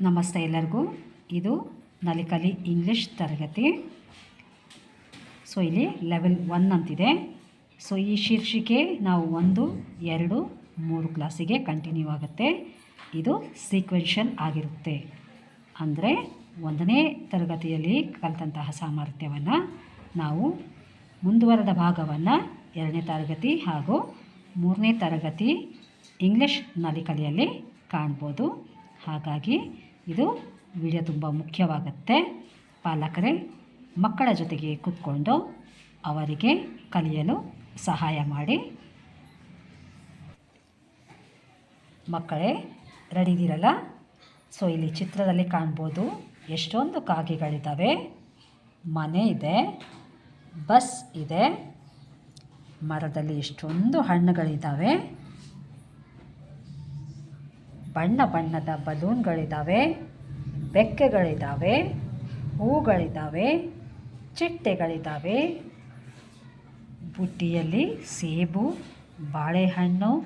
ನಮಸ್ತೆ ಎಲ್ಲರಿಗೂ. ಇದು ನಲಿಕಲಿ ಇಂಗ್ಲೀಷ್ ತರಗತಿ. ಸೊ ಇಲ್ಲಿ ಲೆವೆಲ್ ಒನ್ ಅಂತಿದೆ. ಸೊ ಈ ಶೀರ್ಷಿಕೆ ನಾವು ಒಂದು, ಎರಡು, ಮೂರು ಕ್ಲಾಸಿಗೆ ಕಂಟಿನ್ಯೂ ಆಗುತ್ತೆ. ಇದು ಸೀಕ್ವೆನ್ಷನ್ ಆಗಿರುತ್ತೆ. ಅಂದರೆ ಒಂದನೇ ತರಗತಿಯಲ್ಲಿ ಕಲಿತಂತಹ ಸಾಮರ್ಥ್ಯವನ್ನು ನಾವು ಮುಂದುವರೆದ ಭಾಗವನ್ನು ಎರಡನೇ ತರಗತಿ ಹಾಗೂ ಮೂರನೇ ತರಗತಿ ಇಂಗ್ಲೀಷ್ ನಲಿಕಲಿಯಲ್ಲಿ ಕಾಣ್ಬೋದು. ಹಾಗಾಗಿ ಇದು ವಿಡಿಯೋ ತುಂಬ ಮುಖ್ಯವಾಗುತ್ತೆ. ಪಾಲಕರೇ, ಮಕ್ಕಳ ಜೊತೆಗೆ ಕೂತ್ಕೊಂಡು ಅವರಿಗೆ ಕಲಿಯಲು ಸಹಾಯ ಮಾಡಿ. ಮಕ್ಕಳೇ ರೆಡಿ ಇದ್ದೀರಲ್ಲ? ಸೊ ಇಲ್ಲಿ ಚಿತ್ರದಲ್ಲಿ ಕಾಣ್ಬೋದು ಎಷ್ಟೊಂದು ಕಾಗೆಗಳಿದ್ದಾವೆ ಮನೆ ಇದೆ, ಬಸ್ ಇದೆ, ಮರದಲ್ಲಿ ಎಷ್ಟೊಂದು ಹಣ್ಣುಗಳಿದ್ದಾವೆ ಬಣ್ಣ ಬಣ್ಣದ ಬಲೂನ್ಗಳಿದ್ದಾವೆ ಬೆಕ್ಕೆಗಳಿದ್ದಾವೆ ಹೂಗಳಿದ್ದಾವೆ ಚಿಟ್ಟೆಗಳಿದ್ದಾವೆ ಬುಟ್ಟಿಯಲ್ಲಿ ಸೇಬು, ಬಾಳೆಹಣ್ಣು,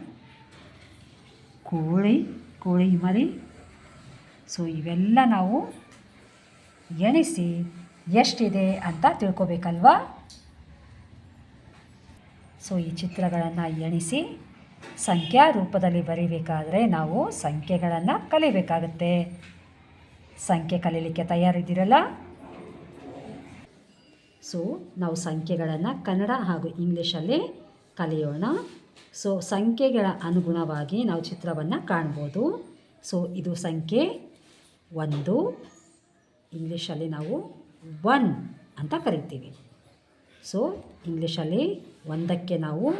ಕೋಳಿ ಕೋಳಿ ಮರಿ. ಸೊ, ಇವೆಲ್ಲ ನಾವು ಎಣಿಸಿ ಎಷ್ಟಿದೆ ಅಂತ ತಿಳ್ಕೊಬೇಕಲ್ವಾ? ಸೊ, ಈ ಚಿತ್ರಗಳನ್ನು ಎಣಿಸಿ ಸಂಖ್ಯಾ ರೂಪದಲ್ಲಿ ಬರೀಬೇಕಾದರೆ ನಾವು ಸಂಖ್ಯೆಗಳನ್ನು ಕಲಿಬೇಕಾಗುತ್ತೆ. ಸಂಖ್ಯೆ ಕಲೀಲಿಕ್ಕೆ ತಯಾರಿದ್ದೀರಲ್ಲ? ಸೊ ನಾವು ಸಂಖ್ಯೆಗಳನ್ನು ಕನ್ನಡ ಹಾಗೂ ಇಂಗ್ಲೀಷಲ್ಲಿ ಕಲಿಯೋಣ. ಸೊ ಸಂಖ್ಯೆಗಳ ಅನುಗುಣವಾಗಿ ನಾವು ಚಿತ್ರವನ್ನು ಕಾಣ್ಬೋದು. ಸೊ ಇದು ಸಂಖ್ಯೆ ಒಂದು. ಇಂಗ್ಲೀಷಲ್ಲಿ ನಾವು ಒನ್ ಅಂತ ಕರಿತೀವಿ. ಸೊ ಇಂಗ್ಲೀಷಲ್ಲಿ ಒಂದಕ್ಕೆ ನಾವು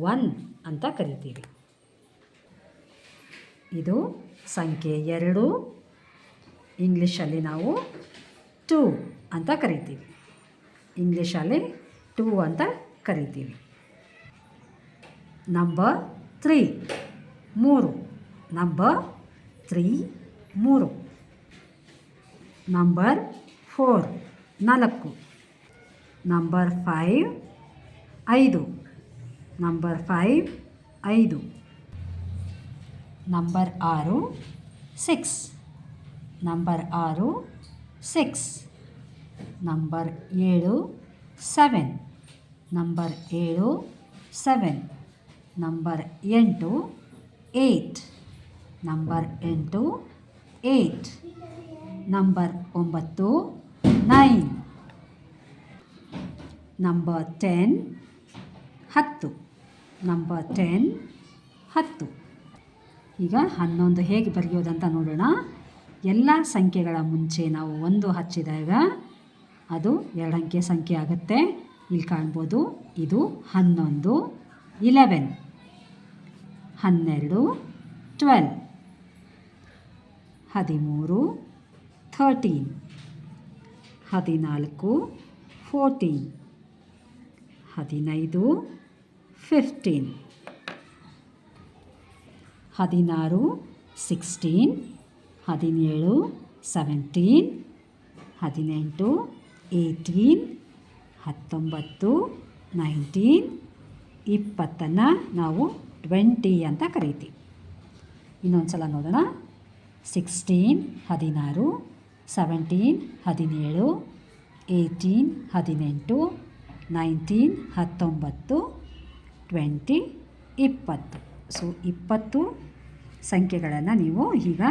ಒನ್ ಅಂತ ಕರಿತೀವಿ. ಇದು ಸಂಖ್ಯೆ ಎರಡು. ಇಂಗ್ಲೀಷಲ್ಲಿ ನಾವು ಟೂ ಅಂತ ಕರಿತೀವಿ. ಇಂಗ್ಲೀಷಲ್ಲಿ ಟೂ ಅಂತ ಕರಿತೀವಿ. ನಂಬರ್ ತ್ರೀ, ಮೂರು. ನಂಬರ್ ತ್ರೀ, ಮೂರು. ನಂಬರ್ ಫೋರ್, ನಾಲ್ಕು. ನಂಬರ್ ಫೈವ್, ಐದು. ನಂಬರ್ ಫೈವ್ ಐದು. ನಂಬರ್ ಆರು ಸಿಕ್ಸ್ ನಂಬರ್ ಆರು ಸಿಕ್ಸ್ ನಂಬರ್ ಏಳು ಸೆವೆನ್ ನಂಬರ್ ಏಳು ಸೆವೆನ್ ನಂಬರ್ ಎಂಟು ಏಯ್ಟ್ ನಂಬರ್ ಎಂಟು ಏಯ್ಟ್ ನಂಬರ್ ಒಂಬತ್ತು ನೈನ್ ನಂಬರ್ ಟೆನ್ ಹತ್ತು. ನಂಬರ್ ಟೆನ್ ಹತ್ತು. ಈಗ ಹನ್ನೊಂದು ಹೇಗೆ ಬರೆಯೋದಂತ ನೋಡೋಣ. ಎಲ್ಲ ಸಂಖ್ಯೆಗಳ ಮುಂಚೆ ನಾವು ಒಂದು ಹಚ್ಚಿದಾಗ ಅದು ಎರಡಂಕೆ ಸಂಖ್ಯೆ ಆಗುತ್ತೆ. ಇಲ್ಲಿ ಕಾಣ್ಬೋದು, ಇದು ಹನ್ನೊಂದು ಇಲೆವೆನ್ ಹನ್ನೆರಡು ಟ್ವೆಲ್ ಹದಿಮೂರು ಥರ್ಟೀನ್ ಹದಿನಾಲ್ಕು ಫೋರ್ಟೀನ್ ಹದಿನೈದು ಫಿಫ್ಟೀನ್ ಹದಿನಾರು ಸಿಕ್ಸ್ಟೀನ್ ಹದಿನೇಳು ಸೆವೆಂಟೀನ್ ಹದಿನೆಂಟು ಏಯ್ಟೀನ್ ಹತ್ತೊಂಬತ್ತು ನೈನ್ಟೀನ್ ಇಪ್ಪತ್ತನ್ನು ನಾವು ಟ್ವೆಂಟಿ ಅಂತ ಕರಿತೀವಿ. ಇನ್ನೊಂದು ಸಲ ನೋಡೋಣ. ಸಿಕ್ಸ್ಟೀನ್ ಹದಿನಾರು ಸೆವೆಂಟೀನ್ ಹದಿನೇಳು ಏಯ್ಟೀನ್ ಹದಿನೆಂಟು ನೈನ್ಟೀನ್ ಹತ್ತೊಂಬತ್ತು ಟ್ವೆಂಟಿ ಇಪ್ಪತ್ತು. ಸೊ ಇಪ್ಪತ್ತು ಸಂಖ್ಯೆಗಳನ್ನು ನೀವು ಈಗ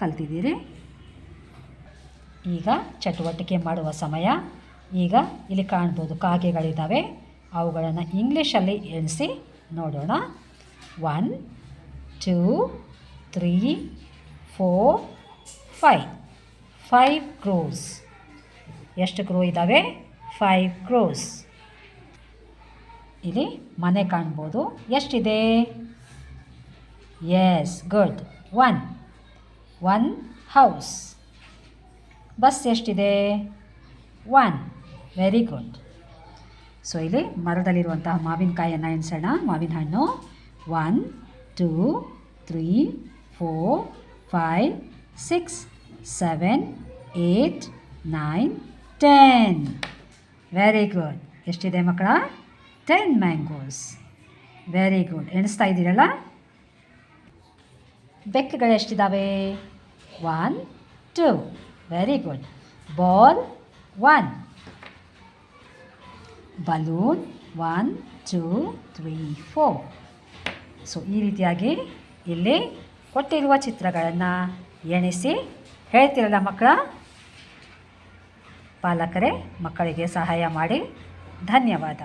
ಕಲ್ತಿದ್ದೀರಿ. ಈಗ ಚಟುವಟಿಕೆ ಮಾಡುವ ಸಮಯ. ಈಗ ಇಲ್ಲಿ ಕಾಣ್ಬೋದು ಕಾಗೆಗಳಿದ್ದಾವೆ ಅವುಗಳನ್ನು ಇಂಗ್ಲೀಷಲ್ಲಿ ಎಣಿಸಿ ನೋಡೋಣ. One two three four five five crows ಎಷ್ಟು ಕ್ರೋ ಇದ್ದಾವೆ ಫೈವ್ ಕ್ರೋಸ್ ಇಲ್ಲಿ ಮನೆ ಕಾಣ್ಬೋದು. ಎಷ್ಟಿದೆ? Yes good one one house bus ಎಷ್ಟಿದೆ? ಒನ್ ವೆರಿ ಗುಡ್ ಸೊ ಇಲ್ಲಿ ಮರದಲ್ಲಿರುವಂತಹ ಮಾವಿನಕಾಯಿಯನ್ನು ಎಣಿಸೋಣ. ಮಾವಿನ ಹಣ್ಣು. One two three four five six seven eight nine ten very good ಎಷ್ಟಿದೆ ಮಕ್ಕಳ? ಟೆನ್ ಮ್ಯಾಂಗೋಸ್ ವೆರಿ ಗುಡ್ ಎಣಿಸ್ತಾ ಇದ್ದೀರಲ್ಲ? ಬೆಕ್ಕುಗಳು ಎಷ್ಟಿದ್ದಾವೆ one two very good ball one balloon one two three four so ಈ ರೀತಿಯಾಗಿ ಇಲ್ಲಿ ಕೊಟ್ಟಿರುವ ಚಿತ್ರಗಳನ್ನು ಎಣಿಸಿ ಹೇಳ್ತಿರಲ್ಲ ಮಕ್ಕಳ? ಪಾಲಕರೇ, ಮಕ್ಕಳಿಗೆ ಸಹಾಯ ಮಾಡಿ. ಧನ್ಯವಾದ.